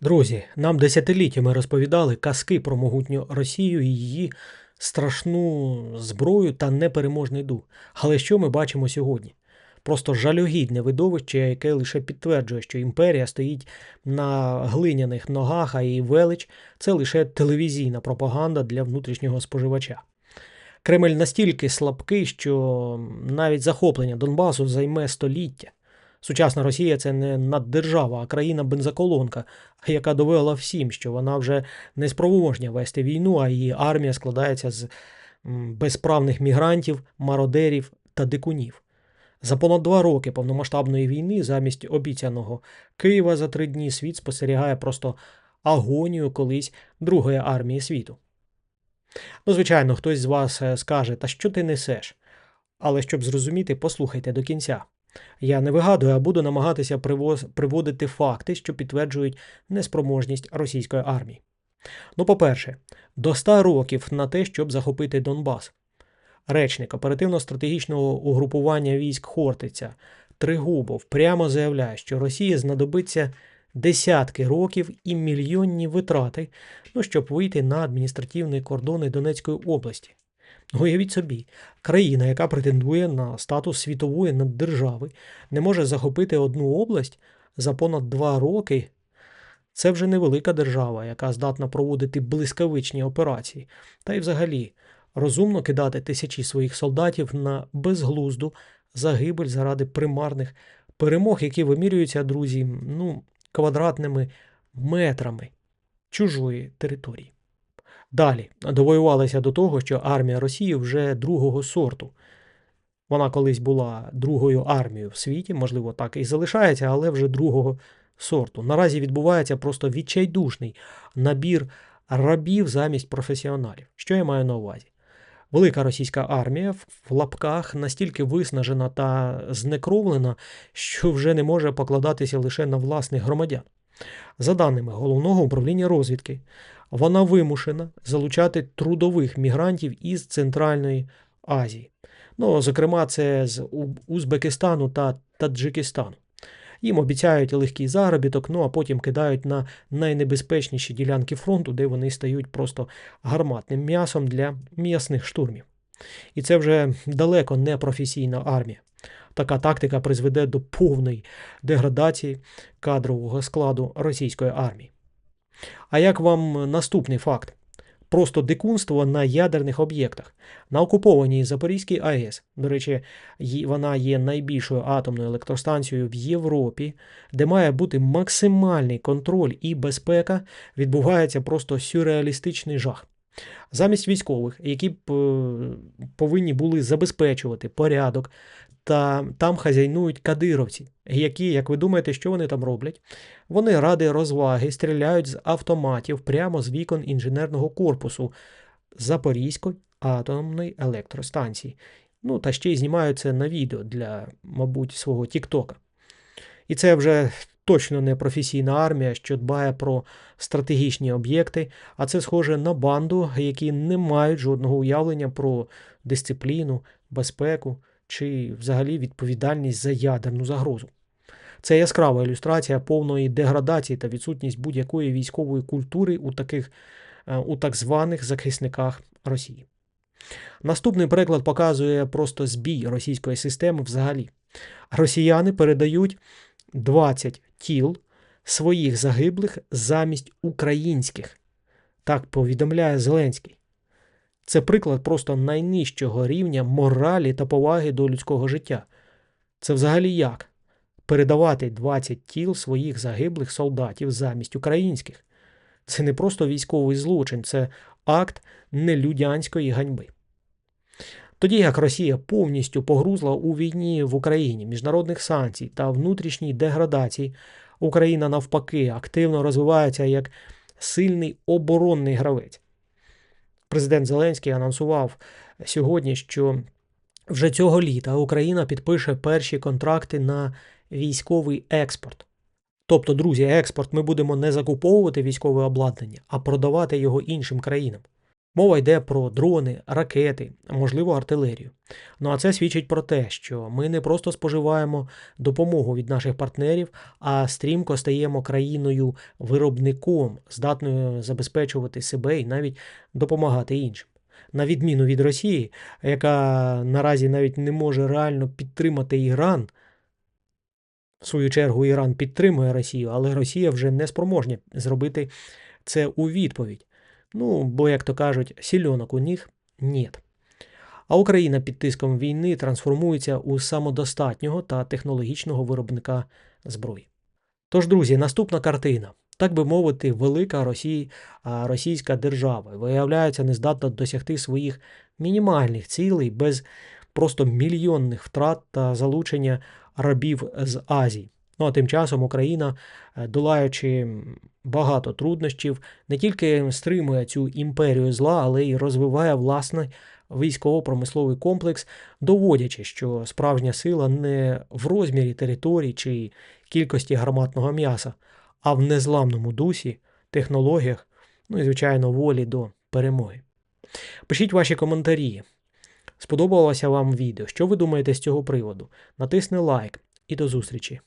Друзі, нам десятиліттями розповідали казки про могутню Росію і її страшну зброю та непереможний дух. Але що ми бачимо сьогодні? Просто жалюгідне видовище, яке лише підтверджує, що імперія стоїть на глиняних ногах, а її велич це лише телевізійна пропаганда для внутрішнього споживача. Кремль настільки слабкий, що навіть захоплення Донбасу займе століття. Сучасна Росія це не наддержава, а країна-бензоколонка, яка довела всім, що вона вже не спроможня вести війну, а її армія складається з безправних мігрантів, мародерів та дикунів. За понад два роки повномасштабної війни замість обіцяного Києва за три дні світ спостерігає просто агонію колись Другої армії світу. Ну, звичайно, хтось з вас е, скаже, та що ти несеш? Але щоб зрозуміти, послухайте до кінця. Я не вигадую, а буду намагатися приводити факти, що підтверджують неспроможність російської армії. Ну, по-перше, до 100 років на те, щоб захопити Донбас. Речник оперативно-стратегічного угрупування військ Хортиця Тригубов прямо заявляє, що Росії знадобиться десятки років і мільйонні витрати, ну, щоб вийти на адміністративні кордони Донецької області. Ну, Уявіть собі, країна, яка претендує на статус світової наддержави, не може захопити одну область за понад два роки. Це вже невелика держава, яка здатна проводити блискавичні операції. Та й взагалі розумно кидати тисячі своїх солдатів на безглузду загибель заради примарних перемог, які вимірюються, друзі, ну, квадратними метрами чужої території. Далі довоювалися до того, що армія Росії вже другого сорту. Вона колись була другою армією в світі, можливо, так і залишається, але вже другого сорту. Наразі відбувається просто відчайдушний набір рабів замість професіоналів. Що я маю на увазі? Велика російська армія в лапках настільки виснажена та знекровлена, що вже не може покладатися лише на власних громадян. За даними головного управління розвідки, вона вимушена залучати трудових мігрантів із Центральної Азії. Ну, зокрема, це з Узбекистану та Таджикистану. Їм обіцяють легкий заробіток, ну а потім кидають на найнебезпечніші ділянки фронту, де вони стають просто гарматним м'ясом для м'ясних штурмів. І це вже далеко не професійна армія. Така тактика призведе до повної деградації кадрового складу російської армії. А як вам наступний факт? Просто дикунство на ядерних об'єктах. На окупованій Запорізькій АЕС, до речі, вона є найбільшою атомною електростанцією в Європі, де має бути максимальний контроль і безпека, відбувається просто сюрреалістичний жах. Замість військових, які б е, повинні були забезпечувати порядок, та там хазяйнують кадировці, які, як ви думаєте, що вони там роблять? Вони ради розваги стріляють з автоматів прямо з вікон інженерного корпусу Запорізької атомної електростанції. Ну, та ще й знімають це на відео для, мабуть, свого Тіктока. І це вже точно не професійна армія, що дбає про стратегічні об'єкти, а це схоже на банду, які не мають жодного уявлення про дисципліну, безпеку чи взагалі відповідальність за ядерну загрозу. Це яскрава ілюстрація повної деградації та відсутність будь-якої військової культури у таких е, у так званих захисниках Росії. Наступний приклад показує просто збій російської системи взагалі. Росіяни передають 20 тіл своїх загиблих замість українських. Так повідомляє Зеленський. Це приклад просто найнижчого рівня моралі та поваги до людського життя. Це взагалі як? Передавати 20 тіл своїх загиблих солдатів замість українських. Це не просто військовий злочин, це акт нелюдянської ганьби. Тоді як Росія повністю погрузла у війні в Україні, міжнародних санкцій та внутрішній деградації, Україна навпаки активно розвивається як сильний оборонний гравець. Президент Зеленський анонсував сьогодні, що вже цього літа Україна підпише перші контракти на військовий експорт. Тобто, друзі, експорт ми будемо не закуповувати військове обладнання, а продавати його іншим країнам. Мова йде про дрони, ракети, можливо, артилерію. Ну а це свідчить про те, що ми не просто споживаємо допомогу від наших партнерів, а стрімко стаємо країною виробником, здатною забезпечувати себе і навіть допомагати іншим. На відміну від Росії, яка наразі навіть не може реально підтримати Іран. В свою чергу Іран підтримує Росію, але Росія вже не спроможня зробити це у відповідь. Ну, бо, як то кажуть, сільонок у них нет. А Україна під тиском війни трансформується у самодостатнього та технологічного виробника зброї. Тож, друзі, наступна картина. Так би мовити, велика Росія, російська держава виявляється не здатна досягти своїх мінімальних цілей без просто мільйонних втрат та залучення рабів з Азії. Ну а тим часом Україна, е, долаючи багато труднощів, не тільки стримує цю імперію зла, але й розвиває власний військово-промисловий комплекс, доводячи, що справжня сила не в розмірі територій чи кількості гарматного м'яса, а в незламному дусі, технологіях, ну і, звичайно, волі до перемоги. Пишіть ваші коментарі. Сподобалося вам відео? Що ви думаєте з цього приводу? Натисни лайк і до зустрічі!